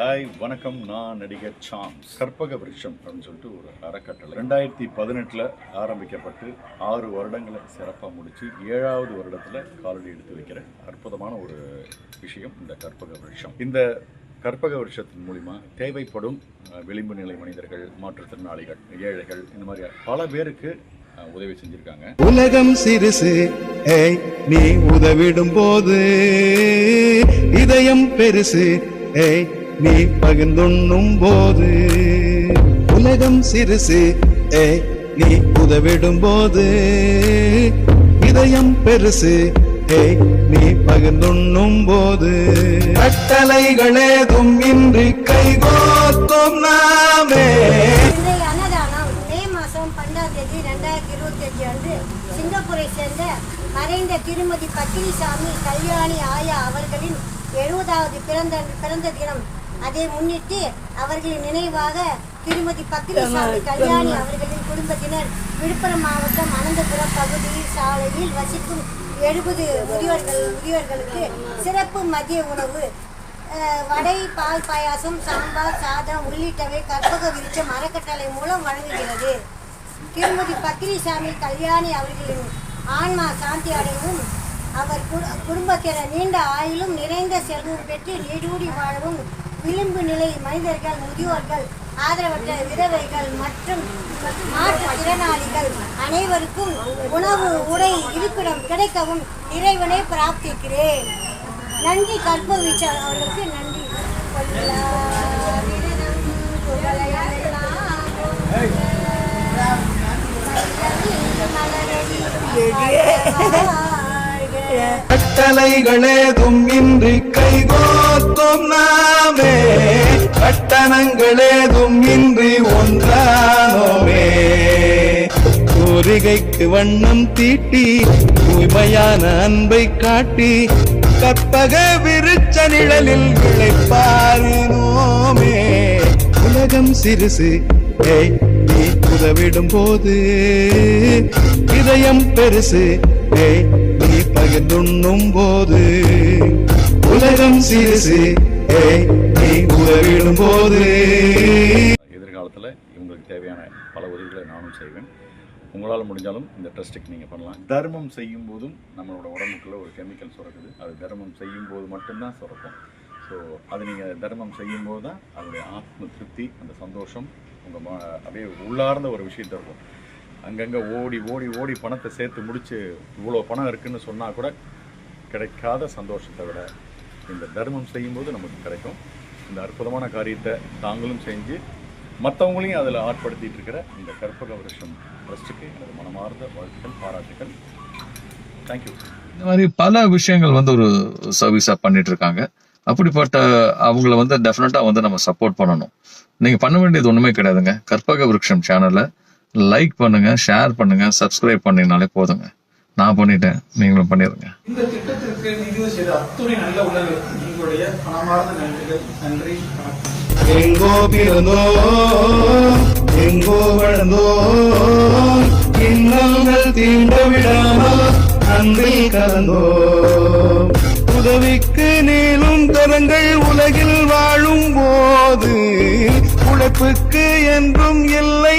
Hi வணக்கம். நான் நடிகர் சாம்ஸ். கற்பக விருஷம் அப்படின்னு சொல்லிட்டு ஒரு அறக்கட்டளை. ரெண்டாயிரத்தி பதினெட்டில் ஆரம்பிக்கப்பட்டு ஆறு வருடங்களை சிறப்பாக முடித்து ஏழாவது வருடத்தில் காலடி எடுத்து வைக்கிற அற்புதமான ஒரு விஷயம் இந்த கற்பக விருஷம் இந்த கற்பக வருஷத்தின் மூலிமா தேவைப்படும் விளிம்பு நிலை மனிதர்கள் மாற்றுத்திறனாளிகள் ஏழைகள் இந்த மாதிரி பல பேருக்கு உதவி செஞ்சுருக்காங்க. உலகம் சிறுசு. ஏய் நீ உதவிடும் போது இதயம் பெருசு. ஏய் நீ பகிர்ந்துண்ணும் போது உலகம் சிறுசு ஏ நீ உதவிடும் போது இதயம் பெருசு ஏய் நீ பகிர்ந்துண்ணும் போது. கட்டளைகளேதும் இன்றி கைகோத்தும் நாமே. தேதி ரெண்டாயிரத்தி இருபத்தி அஞ்சு அன்று சிங்கப்பூரை சேர்ந்த மறைந்த திருமதி பக்கிரிசாமி கல்யாணி ஆயா அவர்களின் எழுபதாவது பிறந்த பிறந்த தினம். அதை முன்னிட்டு அவர்களின் நினைவாக திருமதி பக்கிரிசாமி கல்யாணி அவர்களின் குடும்பத்தினர் விழுப்புரம் மாவட்டம் அனந்தபுரம் பகுதி சாலையில் வசிக்கும் எழுபது முதியோர்கள் முதியோர்களுக்கு சிறப்பு மதிய உணவு வடை பால் பாயாசம் சாம்பார் சாதம் உள்ளிட்டவை கற்பக விருட்சம் அறக்கட்டளை மூலம் வழங்குகிறது. திருமதி பக்ரிசாமி கல்யாணி அவர்களின் ஆன்மா சாந்தி அடையவும் அவர் குடு- குடும்பத்தினர் நீண்ட ஆயுளும் நிறைந்த செல்வம் பெற்று நீடூடி வாழவும் விளிம்பு மனிதர்கள் முதியோர்கள் ஆதரவற்ற விதவைகள் மற்றும் மாற்றுத்திறனாளிகள் அனைவருக்கும் உணவு உடை இருப்பிடம் கிடைக்கவும் இறைவனை பிரார்த்திக்கிறேன். நன்றி கற்பவிச்சார் அவர்களுக்கு? நன்றி. கொல்லாவிரதம் புகழையெல்லாம் கட்டளைகளேதும் இன்றி கைகோத்தும் நாமே கட்டணங்களேதும் இன்றி ஒன்றானோமே. கோரிகைக்கு வண்ணம் தீட்டி தூய்மையான அன்பை காட்டி கற்பக விருச்ச நிழலில் விளைப்பாரினோமே உலகம் சிறுசு நீ உதவிடும் போது. இதயம் பெருசு நீ பகிர்ந்துண்ணும் போது. உலகம் சிறுசு. நீ உதவிடும் போது எதிர்காலத்தில் இவங்களுக்கு தேவையான பல உதவிகளை நானும் செய்வேன். உங்களால் முடிஞ்சாலும் இந்த ட்ரஸ்ட்டுக்கு நீங்கள் பண்ணலாம். தர்மம் செய்யும் போதும் நம்மளோட உடம்புக்குள்ள ஒரு கெமிக்கல் சுரக்குது. அது தர்மம் செய்யும் போது மட்டும்தான் சுரக்கும். ஸோ அது நீங்கள் தர்மம் செய்யும் போது தான் அதனுடைய ஆத்ம திருப்தி அந்த சந்தோஷம் உங்கள் ம அப்படியே உள்ளார்ந்த ஒரு விஷயத்த இருக்கும். அங்கங்கே ஓடி ஓடி ஓடி பணத்தை சேர்த்து முடித்து இவ்வளோ பணம் இருக்குதுன்னு சொன்னால் கூட கிடைக்காத சந்தோஷத்தை விட இந்த தர்மம் செய்யும்போது நமக்கு கிடைக்கும். இந்த அற்புதமான காரியத்தை தாங்களும் செஞ்சு மற்றவங்களையும் அதில் ஆட்படுத்திட்டு இருக்கிற இந்த கற்பக வருஷம் ட்ரஸ்ட்டுக்கு எனது மனமார்ந்த வாழ்த்துக்கள் பாராட்டுகள் தேங்க்யூ இந்த மாதிரி பல விஷயங்கள் வந்து ஒரு சர்வீஸா பண்ணிட்டு இருக்காங்க அப்படிப்பட்ட அவங்கள வந்து டெஃபினட்டாக வந்து நம்ம சப்போர்ட் பண்ணணும். நீங்க பண்ண வேண்டியது ஒன்றுமே கிடையாதுங்க. கற்பக விருட்சம் சேனலை லைக் பண்ணுங்க ஷேர் பண்ணுங்க சப்ஸ்கிரைப் பண்ணிங்கனாலே போதுங்க. நான் பண்ணிட்டேன். நீங்களும் பண்ணிடுங்க இந்த திட்டத்திற்கு நிதி செய்த அத்துணை நல்ல உள்ளங்களுக்கு உங்களுடைய நன்றிகள். நன்றி எங்கோ பிறந்தோ எங்கோ வளர்ந்தோ இன்னல்கள் தீண்ட விடாமல் அன்பில் கலந்தோ. உதவிக்கு நீளும் கரங்கள் உலகில் வாழும் போது உழைப்புக்கு என்றும் எல்லை